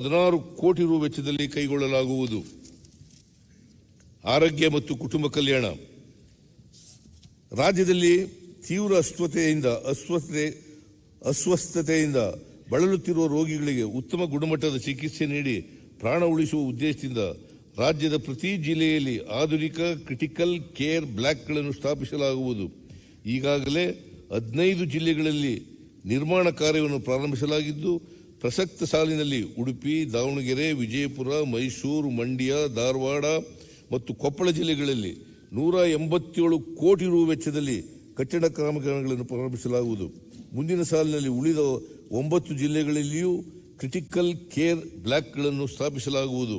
ಹದಿನಾರು ಕೋಟಿ ರು ವೆಚ್ಚದಲ್ಲಿ ಕೈಗೊಳ್ಳಲಾಗುವುದು. ಆರೋಗ್ಯ ಮತ್ತು ಕುಟುಂಬ ಕಲ್ಯಾಣ. ರಾಜ್ಯದಲ್ಲಿ ತೀವ್ರ ಅಸ್ವಸ್ಥತೆಯಿಂದ ಅಸ್ವಸ್ಥತೆ, ಅಸ್ವಸ್ಥತೆಯಿಂದ ಬಳಲುತ್ತಿರುವ ರೋಗಿಗಳಿಗೆ ಉತ್ತಮ ಗುಣಮಟ್ಟದ ಚಿಕಿತ್ಸೆ ನೀಡಿ ಪ್ರಾಣ ಉಳಿಸುವ ಉದ್ದೇಶದಿಂದ ರಾಜ್ಯದ ಪ್ರತಿ ಜಿಲ್ಲೆಯಲ್ಲಿ ಆಧುನಿಕ ಕ್ರಿಟಿಕಲ್ ಕೇರ್ ಬ್ಲಾಕ್ಗಳನ್ನು ಸ್ಥಾಪಿಸಲಾಗುವುದು. ಈಗಾಗಲೇ ಹದಿನೈದು ಜಿಲ್ಲೆಗಳಲ್ಲಿ ನಿರ್ಮಾಣ ಕಾರ್ಯವನ್ನು ಪ್ರಾರಂಭಿಸಲಾಗಿದ್ದು ಪ್ರಸಕ್ತ ಸಾಲಿನಲ್ಲಿ ಉಡುಪಿ, ದಾವಣಗೆರೆ, ವಿಜಯಪುರ, ಮೈಸೂರು, ಮಂಡ್ಯ, ಧಾರವಾಡ ಮತ್ತು ಕೊಪ್ಪಳ ಜಿಲ್ಲೆಗಳಲ್ಲಿ ನೂರ ಎಂಬತ್ತೇಳು ಕೋಟಿ ರು ವೆಚ್ಚದಲ್ಲಿ ಕಟ್ಟಡ ಕಾಮಗಾರಿಗಳನ್ನು ಪ್ರಾರಂಭಿಸಲಾಗುವುದು. ಮುಂದಿನ ಸಾಲಿನಲ್ಲಿ ಉಳಿದ ಒಂಬತ್ತು ಜಿಲ್ಲೆಗಳಲ್ಲಿಯೂ ಕ್ರಿಟಿಕಲ್ ಕೇರ್ ಬ್ಲಾಕ್ಗಳನ್ನು ಸ್ಥಾಪಿಸಲಾಗುವುದು.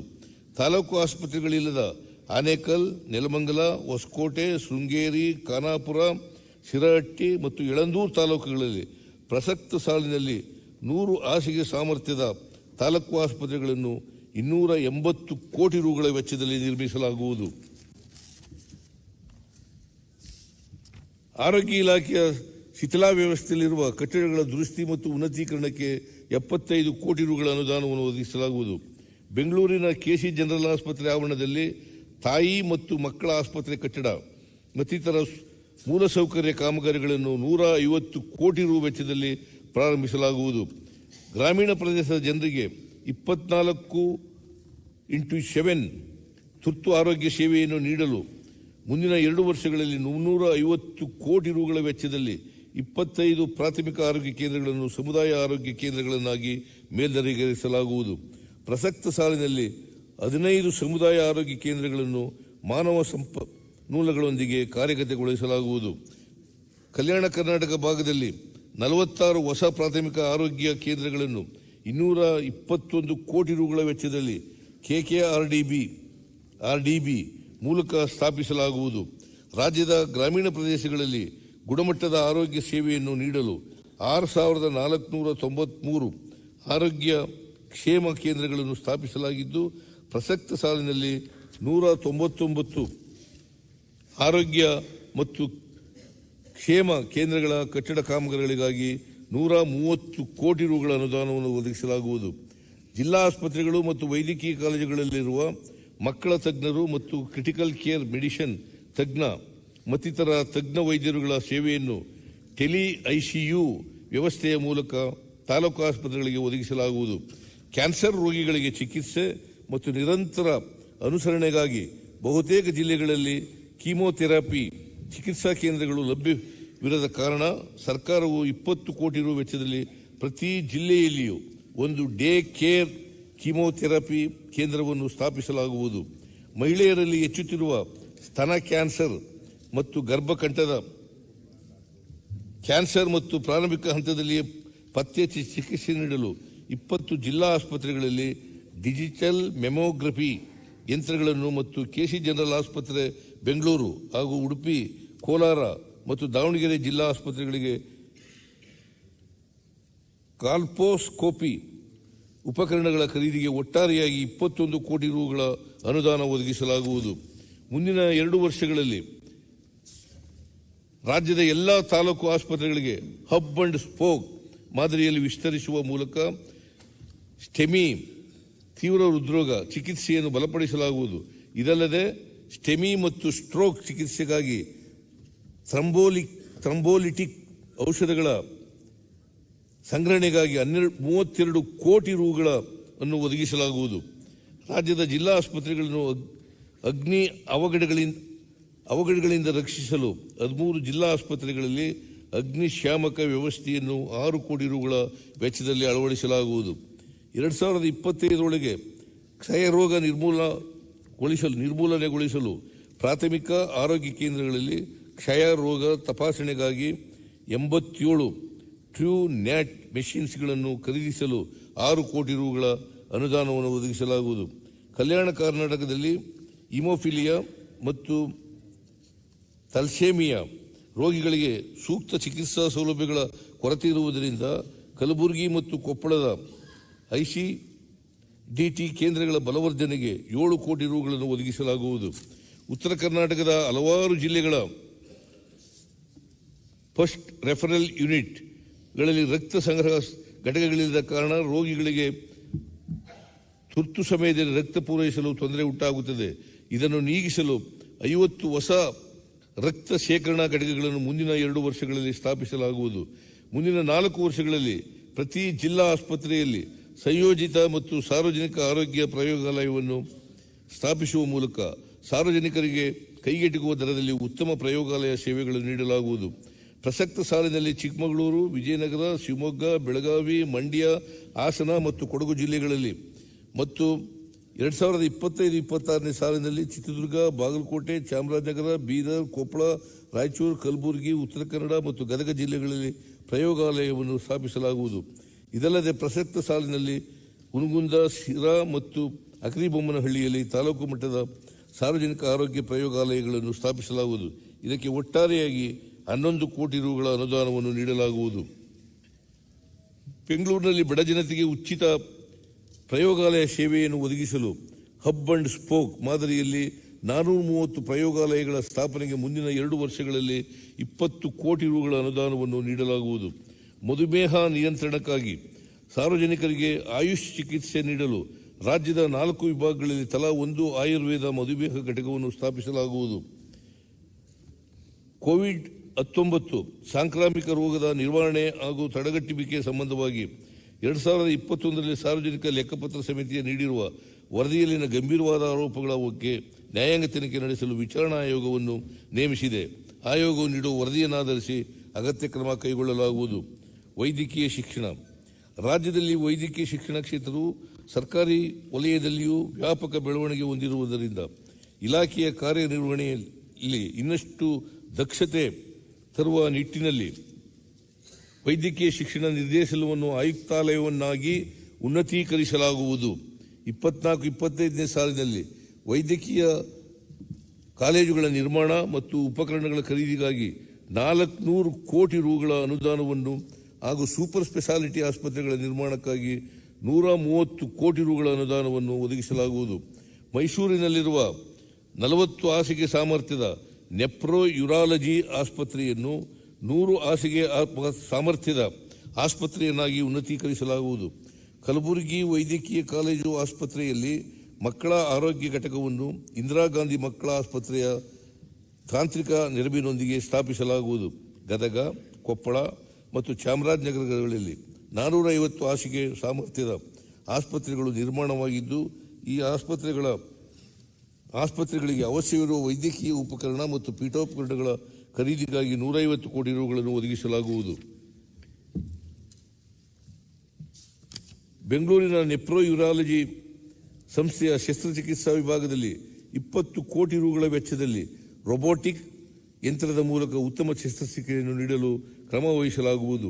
ತಾಲೂಕು ಆಸ್ಪತ್ರೆಗಳಿಲ್ಲದ ಆನೇಕಲ್, ನೆಲಮಂಗಲ, ಹೊಸಕೋಟೆ, ಶೃಂಗೇರಿ, ಖಾನಾಪುರ, ಶಿರಹಟ್ಟಿ ಮತ್ತು ಯಳಂದೂರು ತಾಲೂಕುಗಳಲ್ಲಿ ಪ್ರಸಕ್ತ ಸಾಲಿನಲ್ಲಿ ನೂರು ಹಾಸಿಗೆ ಸಾಮರ್ಥ್ಯದ ತಾಲೂಕು ಆಸ್ಪತ್ರೆಗಳನ್ನು ಇನ್ನೂರ ಎಂಬತ್ತು ಕೋಟಿ ರುಗಳ ವೆಚ್ಚದಲ್ಲಿ ನಿರ್ಮಿಸಲಾಗುವುದು. ಆರೋಗ್ಯ ಇಲಾಖೆಯ ಶಿಥಿಲಾ ವ್ಯವಸ್ಥೆಯಲ್ಲಿರುವ ಕಟ್ಟಡಗಳ ದುರಸ್ತಿ ಮತ್ತು ಉನ್ನತೀಕರಣಕ್ಕೆ ಎಪ್ಪತ್ತೈದು ಕೋಟಿ ರುಗಳ ಅನುದಾನವನ್ನು ಒದಗಿಸಲಾಗುವುದು. ಬೆಂಗಳೂರಿನ ಕೆಸಿ ಜನರಲ್ ಆಸ್ಪತ್ರೆ ಆವರಣದಲ್ಲಿ ತಾಯಿ ಮತ್ತು ಮಕ್ಕಳ ಆಸ್ಪತ್ರೆ ಕಟ್ಟಡ, ಮತ್ತಿತರ ಮೂಲಸೌಕರ್ಯ ಕಾಮಗಾರಿಗಳನ್ನು ನೂರ ಐವತ್ತು ಕೋಟಿ ರು ವೆಚ್ಚದಲ್ಲಿ ಪ್ರಾರಂಭಿಸಲಾಗುವುದು. ಗ್ರಾಮೀಣ ಪ್ರದೇಶದ ಜನರಿಗೆ ಇಪ್ಪತ್ನಾಲ್ಕು ಇಂಟು ಸೆವೆನ್ ತುರ್ತು ಆರೋಗ್ಯ ಸೇವೆಯನ್ನು ನೀಡಲು ಮುಂದಿನ ಎರಡು ವರ್ಷಗಳಲ್ಲಿ ಮುನ್ನೂರ ಐವತ್ತು ಕೋಟಿ ರುಗಳ ವೆಚ್ಚದಲ್ಲಿ ಇಪ್ಪತ್ತೈದು ಪ್ರಾಥಮಿಕ ಆರೋಗ್ಯ ಕೇಂದ್ರಗಳನ್ನು ಸಮುದಾಯ ಆರೋಗ್ಯ ಕೇಂದ್ರಗಳನ್ನಾಗಿ ಮೇಲ್ದರ್ಜೆಗೇರಿಸಲಾಗುವುದು ಪ್ರಸಕ್ತ ಸಾಲಿನಲ್ಲಿ ಹದಿನೈದು ಸಮುದಾಯ ಆರೋಗ್ಯ ಕೇಂದ್ರಗಳನ್ನು ಮಾನವ ಸಂಪನ್ಮೂಲಗಳೊಂದಿಗೆ ಕಾರ್ಯಗತಗೊಳಿಸಲಾಗುವುದು. ಕಲ್ಯಾಣ ಕರ್ನಾಟಕ ಭಾಗದಲ್ಲಿ ನಲವತ್ತಾರು ಹೊಸ ಪ್ರಾಥಮಿಕ ಆರೋಗ್ಯ ಕೇಂದ್ರಗಳನ್ನು ಇನ್ನೂರ ಇಪ್ಪತ್ತೊಂದು ಕೋಟಿ ರುಗಳ ವೆಚ್ಚದಲ್ಲಿ KKR D B R D B ಮೂಲಕ ಸ್ಥಾಪಿಸಲಾಗುವುದು. ರಾಜ್ಯದ ಗ್ರಾಮೀಣ ಪ್ರದೇಶಗಳಲ್ಲಿ ಗುಣಮಟ್ಟದ ಆರೋಗ್ಯ ಸೇವೆಯನ್ನು ನೀಡಲು ಆರು ಸಾವಿರದ ನಾಲ್ಕುನೂರ ತೊಂಬತ್ಮೂರು ಆರೋಗ್ಯ ಕ್ಷೇಮ ಕೇಂದ್ರಗಳನ್ನು ಸ್ಥಾಪಿಸಲಾಗಿದ್ದು, ಪ್ರಸಕ್ತ ಸಾಲಿನಲ್ಲಿ ನೂರ ತೊಂಬತ್ತೊಂಬತ್ತು ಆರೋಗ್ಯ ಮತ್ತು ಕ್ಷೇಮ ಕೇಂದ್ರಗಳ ಕಟ್ಟಡ ಕಾಮಗಾರಿಗಳಿಗಾಗಿ ನೂರ ಮೂವತ್ತು ಕೋಟಿ ರುಗಳ ಅನುದಾನವನ್ನು ಒದಗಿಸಲಾಗುವುದು. ಜಿಲ್ಲಾ ಆಸ್ಪತ್ರೆಗಳು ಮತ್ತು ವೈದ್ಯಕೀಯ ಕಾಲೇಜುಗಳಲ್ಲಿರುವ ಮಕ್ಕಳ ತಜ್ಞರು ಮತ್ತು ಕ್ರಿಟಿಕಲ್ ಕೇರ್ ಮೆಡಿಷನ್ ತಜ್ಞ ಮತ್ತಿತರ ತಜ್ಞ ವೈದ್ಯರುಗಳ ಸೇವೆಯನ್ನು ಟೆಲಿ ಐಸಿಯು ವ್ಯವಸ್ಥೆಯ ಮೂಲಕ ತಾಲೂಕು ಆಸ್ಪತ್ರೆಗಳಿಗೆ ಒದಗಿಸಲಾಗುವುದು. ಕ್ಯಾನ್ಸರ್ ರೋಗಿಗಳಿಗೆ ಚಿಕಿತ್ಸೆ ಮತ್ತು ನಿರಂತರ ಅನುಸರಣೆಗಾಗಿ ಬಹುತೇಕ ಜಿಲ್ಲೆಗಳಲ್ಲಿ ಕೀಮೋಥೆರಪಿ ಚಿಕಿತ್ಸಾ ಕೇಂದ್ರಗಳು ಲಭ್ಯವಿರದ ಕಾರಣ ಸರ್ಕಾರವು ಇಪ್ಪತ್ತು ಕೋಟಿ ರು ವೆಚ್ಚದಲ್ಲಿ ಪ್ರತಿ ಜಿಲ್ಲೆಯಲ್ಲಿಯೂ ಒಂದು ಡೇ ಕೇರ್ ಕೀಮೋಥೆರಪಿ ಕೇಂದ್ರವನ್ನು ಸ್ಥಾಪಿಸಲಾಗುವುದು. ಮಹಿಳೆಯರಲ್ಲಿ ಹೆಚ್ಚುತ್ತಿರುವ ಸ್ತನ ಕ್ಯಾನ್ಸರ್ ಮತ್ತು ಗರ್ಭಕಂಠದ ಕ್ಯಾನ್ಸರ್ ಮತ್ತು ಪ್ರಾರಂಭಿಕ ಹಂತದಲ್ಲಿಯೇ ಪತ್ತೆ ಚಿಕಿತ್ಸೆ ನೀಡಲು ಇಪ್ಪತ್ತು ಜಿಲ್ಲಾ ಆಸ್ಪತ್ರೆಗಳಲ್ಲಿ ಡಿಜಿಟಲ್ ಮೆಮೋಗ್ರಫಿ ಯಂತ್ರಗಳನ್ನು ಮತ್ತು ಕೆಸಿ ಜನರಲ್ ಆಸ್ಪತ್ರೆ ಬೆಂಗಳೂರು ಹಾಗೂ ಉಡುಪಿ, ಕೋಲಾರ ಮತ್ತು ದಾವಣಗೆರೆ ಜಿಲ್ಲಾ ಆಸ್ಪತ್ರೆಗಳಿಗೆ ಕಾಲ್ಪೋಸ್ಕೋಪಿ ಉಪಕರಣಗಳ ಖರೀದಿಗೆ ಒಟ್ಟಾರೆಯಾಗಿ ಇಪ್ಪತ್ತೊಂದು ಕೋಟಿ ರುಗಳ ಅನುದಾನ ಒದಗಿಸಲಾಗುವುದು. ಮುಂದಿನ ಎರಡು ವರ್ಷಗಳಲ್ಲಿ ರಾಜ್ಯದ ಎಲ್ಲ ತಾಲೂಕು ಆಸ್ಪತ್ರೆಗಳಿಗೆ ಹಬ್ ಅಂಡ್ ಸ್ಪೋಕ್ ಮಾದರಿಯಲ್ಲಿ ವಿಸ್ತರಿಸುವ ಮೂಲಕ ಸ್ಟೆಮಿ ತೀವ್ರ ಹೃದ್ರೋಗ ಚಿಕಿತ್ಸೆಯನ್ನು ಬಲಪಡಿಸಲಾಗುವುದು. ಇದಲ್ಲದೆ ಸ್ಟೆಮಿ ಮತ್ತು ಸ್ಟ್ರೋಕ್ ಚಿಕಿತ್ಸೆಗಾಗಿ ಥ್ರಂಬೋಲಿಕ್, ಥ್ರಂಬೋಲಿಟಿಕ್ ಔಷಧಗಳ ಸಂಗ್ರಹಣೆಗಾಗಿ ಹನ್ನೆರಡು, ಮೂವತ್ತೆರಡು ಕೋಟಿ ರೂಗಳನ್ನು ಒದಗಿಸಲಾಗುವುದು. ರಾಜ್ಯದ ಜಿಲ್ಲಾ ಆಸ್ಪತ್ರೆಗಳನ್ನು ಅಗ್- ಅಗ್ನಿ ಅವಘಡಗಳಿಂದ ಅವಘಡಗಳಿಂದ ರಕ್ಷಿಸಲು ಹದಿಮೂರು ಜಿಲ್ಲಾ ಆಸ್ಪತ್ರೆಗಳಲ್ಲಿ ಅಗ್ನಿಶಾಮಕ ವ್ಯವಸ್ಥೆಯನ್ನು ಆರು ಕೋಟಿ ರೂಗಳ ವೆಚ್ಚದಲ್ಲಿ ಅಳವಡಿಸಲಾಗುವುದು. ಎರಡು ಸಾವಿರದ ಇಪ್ಪತ್ತೈದರೊಳಗೆ ಕ್ಷಯ ರೋಗ ನಿರ್ಮೂಲಗೊಳಿಸಲು ನಿರ್ಮೂಲನೆಗೊಳಿಸಲು ಪ್ರಾಥಮಿಕ ಆರೋಗ್ಯ ಕೇಂದ್ರಗಳಲ್ಲಿ ಕ್ಷಯ ರೋಗ ತಪಾಸಣೆಗಾಗಿ ಎಂಬತ್ತೇಳು ಟ್ರೂ ನ್ಯಾಟ್ ಮೆಷಿನ್ಸ್ಗಳನ್ನು ಖರೀದಿಸಲು ಆರು ಕೋಟಿ ರುಗಳ ಅನುದಾನವನ್ನು ಒದಗಿಸಲಾಗುವುದು. ಕಲ್ಯಾಣ ಕರ್ನಾಟಕದಲ್ಲಿ ಇಮೋಫಿಲಿಯಾ ಮತ್ತು ತಲ್ಸೇಮಿಯಾ ರೋಗಿಗಳಿಗೆ ಸೂಕ್ತ ಚಿಕಿತ್ಸಾ ಸೌಲಭ್ಯಗಳ ಕೊರತೆ ಇರುವುದರಿಂದ ಕಲಬುರಗಿ ಮತ್ತು ಕೊಪ್ಪಳದ ಐಸಿ ಡಿಟಿ ಕೇಂದ್ರಗಳ ಬಲವರ್ಧನೆಗೆ ಏಳು ಕೋಟಿ ರೂಗಳನ್ನು ಒದಗಿಸಲಾಗುವುದು. ಉತ್ತರ ಕರ್ನಾಟಕದ ಹಲವಾರು ಜಿಲ್ಲೆಗಳ ಫಸ್ಟ್ ರೆಫರಲ್ ಯೂನಿಟ್ಗಳಲ್ಲಿ ರಕ್ತ ಸಂಗ್ರಹ ಘಟಕಗಳಿಲ್ಲದ ಕಾರಣ ರೋಗಿಗಳಿಗೆ ತುರ್ತು ಸಮಯದಲ್ಲಿ ರಕ್ತ ಪೂರೈಸಲು ತೊಂದರೆ ಉಂಟಾಗುತ್ತದೆ. ಇದನ್ನು ನೀಗಿಸಲು ಐವತ್ತು ಹೊಸ ರಕ್ತ ಶೇಖರಣಾ ಘಟಕಗಳನ್ನು ಮುಂದಿನ ಎರಡು ವರ್ಷಗಳಲ್ಲಿ ಸ್ಥಾಪಿಸಲಾಗುವುದು. ಮುಂದಿನ ನಾಲ್ಕು ವರ್ಷಗಳಲ್ಲಿ ಪ್ರತಿ ಜಿಲ್ಲಾ ಆಸ್ಪತ್ರೆಯಲ್ಲಿ ಸಂಯೋಜಿತ ಮತ್ತು ಸಾರ್ವಜನಿಕ ಆರೋಗ್ಯ ಪ್ರಯೋಗಾಲಯವನ್ನು ಸ್ಥಾಪಿಸುವ ಮೂಲಕ ಸಾರ್ವಜನಿಕರಿಗೆ ಕೈಗೆಟುಕುವ ದರದಲ್ಲಿ ಉತ್ತಮ ಪ್ರಯೋಗಾಲಯ ಸೇವೆಗಳನ್ನು ನೀಡಲಾಗುವುದು. ಪ್ರಸಕ್ತ ಸಾಲಿನಲ್ಲಿ ಚಿಕ್ಕಮಗಳೂರು, ವಿಜಯನಗರ, ಶಿವಮೊಗ್ಗ, ಬೆಳಗಾವಿ, ಮಂಡ್ಯ, ಹಾಸನ ಮತ್ತು ಕೊಡಗು ಜಿಲ್ಲೆಗಳಲ್ಲಿ ಮತ್ತು ಎರಡು ಸಾವಿರದ ಇಪ್ಪತ್ತೈದು ಇಪ್ಪತ್ತಾರನೇ ಸಾಲಿನಲ್ಲಿ ಚಿತ್ರದುರ್ಗ, ಬಾಗಲಕೋಟೆ, ಚಾಮರಾಜನಗರ, ಬೀದರ್, ಕೊಪ್ಪಳ, ರಾಯಚೂರು, ಕಲಬುರಗಿ, ಉತ್ತರ ಕನ್ನಡ ಮತ್ತು ಗದಗ ಜಿಲ್ಲೆಗಳಲ್ಲಿ ಪ್ರಯೋಗಾಲಯವನ್ನು ಸ್ಥಾಪಿಸಲಾಗುವುದು. ಇದಲ್ಲದೆ ಪ್ರಸಕ್ತ ಸಾಲಿನಲ್ಲಿ ಹುನಗುಂದ ಶಿರಾ ಮತ್ತು ಅಕರಿಬೊಮ್ಮನಹಳ್ಳಿಯಲ್ಲಿ ತಾಲೂಕು ಮಟ್ಟದ ಸಾರ್ವಜನಿಕ ಆರೋಗ್ಯ ಪ್ರಯೋಗಾಲಯಗಳನ್ನು ಸ್ಥಾಪಿಸಲಾಗುವುದು. ಇದಕ್ಕೆ ಒಟ್ಟಾರೆಯಾಗಿ ಹನ್ನೊಂದು ಕೋಟಿ ರುಗಳ ಅನುದಾನವನ್ನು ನೀಡಲಾಗುವುದು. ಬೆಂಗಳೂರಿನಲ್ಲಿ ಬಡ ಜನತೆಗೆ ಉಚಿತ ಪ್ರಯೋಗಾಲಯ ಸೇವೆಯನ್ನು ಒದಗಿಸಲು ಹಬ್ ಅಂಡ್ ಸ್ಪೋಕ್ ಮಾದರಿಯಲ್ಲಿ ನಾನೂರು ಮೂವತ್ತು ಪ್ರಯೋಗಾಲಯಗಳ ಸ್ಥಾಪನೆಗೆ ಮುಂದಿನ ಎರಡು ವರ್ಷಗಳಲ್ಲಿ ಇಪ್ಪತ್ತು ಕೋಟಿ ರುಗಳ ಅನುದಾನವನ್ನು ನೀಡಲಾಗುವುದು. ಮಧುಮೇಹ ನಿಯಂತ್ರಣಕ್ಕಾಗಿ ಸಾರ್ವಜನಿಕರಿಗೆ ಆಯುಷ್ ಚಿಕಿತ್ಸೆ ನೀಡಲು ರಾಜ್ಯದ ನಾಲ್ಕು ವಿಭಾಗಗಳಲ್ಲಿ ತಲಾ ಒಂದು ಆಯುರ್ವೇದ ಮಧುಮೇಹ ಘಟಕವನ್ನು ಸ್ಥಾಪಿಸಲಾಗುವುದು. ಕೋವಿಡ್ ಹತ್ತೊಂಬತ್ತು ಸಾಂಕ್ರಾಮಿಕ ರೋಗದ ನಿರ್ವಹಣೆ ಹಾಗೂ ತಡೆಗಟ್ಟುವಿಕೆ ಸಂಬಂಧವಾಗಿ ಎರಡು ಸಾವಿರದ ಇಪ್ಪತ್ತೊಂದರಲ್ಲಿ ಸಾರ್ವಜನಿಕ ಲೆಕ್ಕಪತ್ರ ಸಮಿತಿಯ ನೀಡಿರುವ ವರದಿಯಲ್ಲಿನ ಗಂಭೀರವಾದ ಆರೋಪಗಳ ಬಗ್ಗೆ ನ್ಯಾಯಾಂಗ ತನಿಖೆ ನಡೆಸಲು ವಿಚಾರಣಾ ಆಯೋಗವನ್ನು ನೇಮಿಸಿದೆ. ಆಯೋಗವು ನೀಡುವ ವರದಿಯನ್ನಾಧರಿಸಿ ಅಗತ್ಯ ಕ್ರಮ ಕೈಗೊಳ್ಳಲಾಗುವುದು. ವೈದ್ಯಕೀಯ ಶಿಕ್ಷಣ. ರಾಜ್ಯದಲ್ಲಿ ವೈದ್ಯಕೀಯ ಶಿಕ್ಷಣ ಕ್ಷೇತ್ರವು ಸರ್ಕಾರಿ ವಲಯದಲ್ಲಿಯೂ ವ್ಯಾಪಕ ಬೆಳವಣಿಗೆ ಹೊಂದಿರುವುದರಿಂದ ಇಲಾಖೆಯ ಕಾರ್ಯನಿರ್ವಹಣೆಯಲ್ಲಿ ಇನ್ನಷ್ಟು ದಕ್ಷತೆ ತರುವ ನಿಟ್ಟಿನಲ್ಲಿ ವೈದ್ಯಕೀಯ ಶಿಕ್ಷಣ ನಿರ್ದೇಶನವನ್ನು ಆಯುಕ್ತಾಲಯವನ್ನಾಗಿ ಉನ್ನತೀಕರಿಸಲಾಗುವುದು. ಇಪ್ಪತ್ನಾಲ್ಕು, ಇಪ್ಪತ್ತೈದನೇ ಸಾಲಿನಲ್ಲಿ ವೈದ್ಯಕೀಯ ಕಾಲೇಜುಗಳ ನಿರ್ಮಾಣ ಮತ್ತು ಉಪಕರಣಗಳ ಖರೀದಿಗಾಗಿ ನಾಲ್ಕುನೂರು ಕೋಟಿ ರುಗಳ ಅನುದಾನವನ್ನು ಹಾಗೂ ಸೂಪರ್ ಸ್ಪೆಷಾಲಿಟಿ ಆಸ್ಪತ್ರೆಗಳ ನಿರ್ಮಾಣಕ್ಕಾಗಿ ನೂರ ಮೂವತ್ತು ಕೋಟಿ ರುಗಳ ಅನುದಾನವನ್ನು ಒದಗಿಸಲಾಗುವುದು. ಮೈಸೂರಿನಲ್ಲಿರುವ ನಲವತ್ತು ಹಾಸಿಗೆ ಸಾಮರ್ಥ್ಯದ ನೆಪ್ರೋ ಯುರಾಲಜಿ ಆಸ್ಪತ್ರೆಯನ್ನು ನೂರು ಹಾಸಿಗೆ ಸಾಮರ್ಥ್ಯದ ಆಸ್ಪತ್ರೆಯನ್ನಾಗಿ ಉನ್ನತೀಕರಿಸಲಾಗುವುದು. ಕಲಬುರಗಿ ವೈದ್ಯಕೀಯ ಕಾಲೇಜು ಆಸ್ಪತ್ರೆಯಲ್ಲಿ ಮಕ್ಕಳ ಆರೋಗ್ಯ ಘಟಕವನ್ನು ಇಂದಿರಾ ಗಾಂಧಿ ಮಕ್ಕಳ ಆಸ್ಪತ್ರೆಯ ತಾಂತ್ರಿಕ ನೆರವಿನೊಂದಿಗೆ ಸ್ಥಾಪಿಸಲಾಗುವುದು. ಗದಗ, ಕೊಪ್ಪಳ ಮತ್ತು ಚಾಮರಾಜನಗರಗಳಲ್ಲಿ ನಾನೂರ ಐವತ್ತು ಹಾಸಿಗೆ ಸಾಮರ್ಥ್ಯದ ಆಸ್ಪತ್ರೆಗಳು ನಿರ್ಮಾಣವಾಗಿದ್ದು, ಈ ಆಸ್ಪತ್ರೆಗಳ, ಆಸ್ಪತ್ರೆಗಳಿಗೆ ಅವಶ್ಯವಿರುವ ವೈದ್ಯಕೀಯ ಉಪಕರಣ ಮತ್ತು ಪೀಠೋಪಕರಣಗಳ ಖರೀದಿಗಾಗಿ ನೂರೈವತ್ತು ಕೋಟಿ ರೂಗಳನ್ನು ಒದಗಿಸಲಾಗುವುದು. ಬೆಂಗಳೂರಿನ ನೆಪ್ರೋ ಯುರಾಲಜಿ ಸಂಸ್ಥೆಯ ಶಸ್ತ್ರಚಿಕಿತ್ಸಾ ವಿಭಾಗದಲ್ಲಿ ಇಪ್ಪತ್ತು ಕೋಟಿ ರೂಗಳ ವೆಚ್ಚದಲ್ಲಿ ರೊಬೋಟಿಕ್ ಯಂತ್ರದ ಮೂಲಕ ಉತ್ತಮ ಶಸ್ತ್ರಚಿಕಿತ್ಸೆಯನ್ನು ನೀಡಲು ಕ್ರಮ ವಹಿಸಲಾಗುವುದು.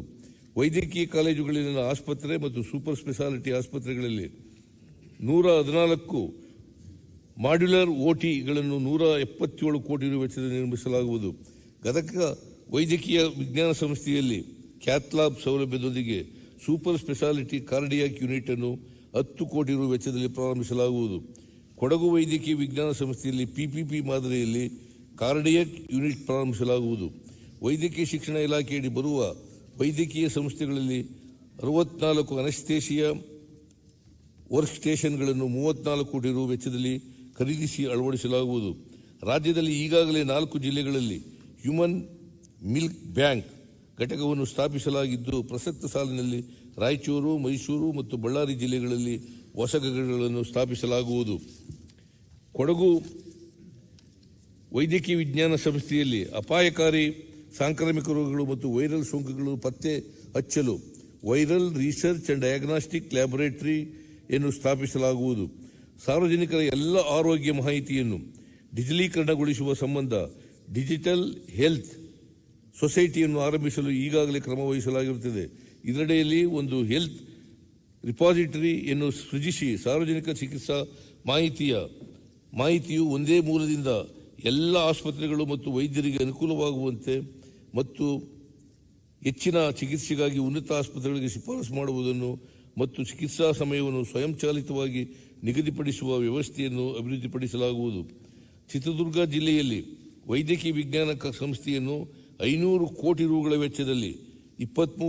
ವೈದ್ಯಕೀಯ ಕಾಲೇಜುಗಳಲ್ಲಿನ ಆಸ್ಪತ್ರೆ ಮತ್ತು ಸೂಪರ್ ಸ್ಪೆಷಾಲಿಟಿ ಆಸ್ಪತ್ರೆಗಳಲ್ಲಿ ನೂರ ಹದಿನಾಲ್ಕು ಮಾಡ್ಯುಲರ್ ಓಟಿಗಳನ್ನು ನೂರ ಎಪ್ಪತ್ತೇಳು ಕೋಟಿ ರು ವೆಚ್ಚದಲ್ಲಿ ನಿರ್ಮಿಸಲಾಗುವುದು. ಗದಗ ವೈದ್ಯಕೀಯ ವಿಜ್ಞಾನ ಸಂಸ್ಥೆಯಲ್ಲಿ ಕ್ಯಾತ್ಲಾಬ್ ಸೌಲಭ್ಯದೊಂದಿಗೆ ಸೂಪರ್ ಸ್ಪೆಷಾಲಿಟಿ ಕಾರ್ಡಿಯಾಕ್ ಯೂನಿಟ್ ಅನ್ನು ಹತ್ತು ಕೋಟಿ ರು ವೆಚ್ಚದಲ್ಲಿ ಪ್ರಾರಂಭಿಸಲಾಗುವುದು. ಕೊಡಗು ವೈದ್ಯಕೀಯ ವಿಜ್ಞಾನ ಸಂಸ್ಥೆಯಲ್ಲಿ ಪಿಪಿಪಿ ಮಾದರಿಯಲ್ಲಿ ಕಾರ್ಡಿಯಾಕ್ ಯೂನಿಟ್ ಪ್ರಾರಂಭಿಸಲಾಗುವುದು. ವೈದ್ಯಕೀಯ ಶಿಕ್ಷಣ ಇಲಾಖೆಯಡಿ ಬರುವ ವೈದ್ಯಕೀಯ ಸಂಸ್ಥೆಗಳಲ್ಲಿ ಅರವತ್ನಾಲ್ಕು ಅನಸ್ತೇಶಿಯ ವರ್ಕ್ ಸ್ಟೇಷನ್ಗಳನ್ನು ಮೂವತ್ನಾಲ್ಕು ಕೋಟಿ ರು ವೆಚ್ಚದಲ್ಲಿ ಖರೀದಿಸಿ ಅಳವಡಿಸಲಾಗುವುದು. ರಾಜ್ಯದಲ್ಲಿ ಈಗಾಗಲೇ ನಾಲ್ಕು ಜಿಲ್ಲೆಗಳಲ್ಲಿ ಹ್ಯೂಮನ್ ಮಿಲ್ಕ್ ಬ್ಯಾಂಕ್ ಘಟಕವನ್ನು ಸ್ಥಾಪಿಸಲಾಗಿದ್ದು, ಪ್ರಸಕ್ತ ಸಾಲಿನಲ್ಲಿ ರಾಯಚೂರು, ಮೈಸೂರು ಮತ್ತು ಬಳ್ಳಾರಿ ಜಿಲ್ಲೆಗಳಲ್ಲಿ ಹೊಸ ಘಟಕಗಳನ್ನು ಸ್ಥಾಪಿಸಲಾಗುವುದು. ಕೊಡಗು ವೈದ್ಯಕೀಯ ವಿಜ್ಞಾನ ಸಂಸ್ಥೆಯಲ್ಲಿ ಅಪಾಯಕಾರಿ ಸಾಂಕ್ರಾಮಿಕ ರೋಗಗಳು ಮತ್ತು ವೈರಲ್ ಸೋಂಕುಗಳು ಪತ್ತೆ ಹಚ್ಚಲು ವೈರಲ್ ರಿಸರ್ಚ್ ಅಂಡ್ ಡಯಾಗ್ನಾಸ್ಟಿಕ್ ಲ್ಯಾಬೊರೇಟರಿಯನ್ನು ಸ್ಥಾಪಿಸಲಾಗುವುದು. ಸಾರ್ವಜನಿಕರ ಎಲ್ಲ ಆರೋಗ್ಯ ಮಾಹಿತಿಯನ್ನು ಡಿಜಿಟಲೀಕರಣಗೊಳಿಸುವ ಸಂಬಂಧ ಡಿಜಿಟಲ್ ಹೆಲ್ತ್ ಸೊಸೈಟಿಯನ್ನು ಆರಂಭಿಸಲು ಈಗಾಗಲೇ ಕ್ರಮ ವಹಿಸಲಾಗಿರುತ್ತದೆ ಇದರಡಿಯಲ್ಲಿ ಒಂದು ಹೆಲ್ತ್ ರಿಪಾಸಿಟರಿಯನ್ನು ಸೃಜಿಸಿ ಸಾರ್ವಜನಿಕ ಚಿಕಿತ್ಸಾ ಮಾಹಿತಿಯ ಮಾಹಿತಿಯು ಒಂದೇ ಮೂಲದಿಂದ ಎಲ್ಲ ಆಸ್ಪತ್ರೆಗಳು ಮತ್ತು ವೈದ್ಯರಿಗೆ ಅನುಕೂಲವಾಗುವಂತೆ ಮತ್ತು ಹೆಚ್ಚಿನ ಚಿಕಿತ್ಸೆಗಾಗಿ ಉನ್ನತ ಆಸ್ಪತ್ರೆಗಳಿಗೆ ಶಿಫಾರಸು ಮಾಡುವುದನ್ನು ಮತ್ತು ಚಿಕಿತ್ಸಾ ಸಮಯವನ್ನು ಸ್ವಯಂಚಾಲಿತವಾಗಿ ನಿಗದಿಪಡಿಸುವ ವ್ಯವಸ್ಥೆಯನ್ನು ಅಭಿವೃದ್ಧಿಪಡಿಸಲಾಗುವುದು. ಚಿತ್ರದುರ್ಗ ಜಿಲ್ಲೆಯಲ್ಲಿ ವೈದ್ಯಕೀಯ ವಿಜ್ಞಾನ ಸಂಸ್ಥೆಯನ್ನು ಐನೂರು ಕೋಟಿ ರುಗಳ ವೆಚ್ಚದಲ್ಲಿ ಇಪ್ಪತ್ಮೂರು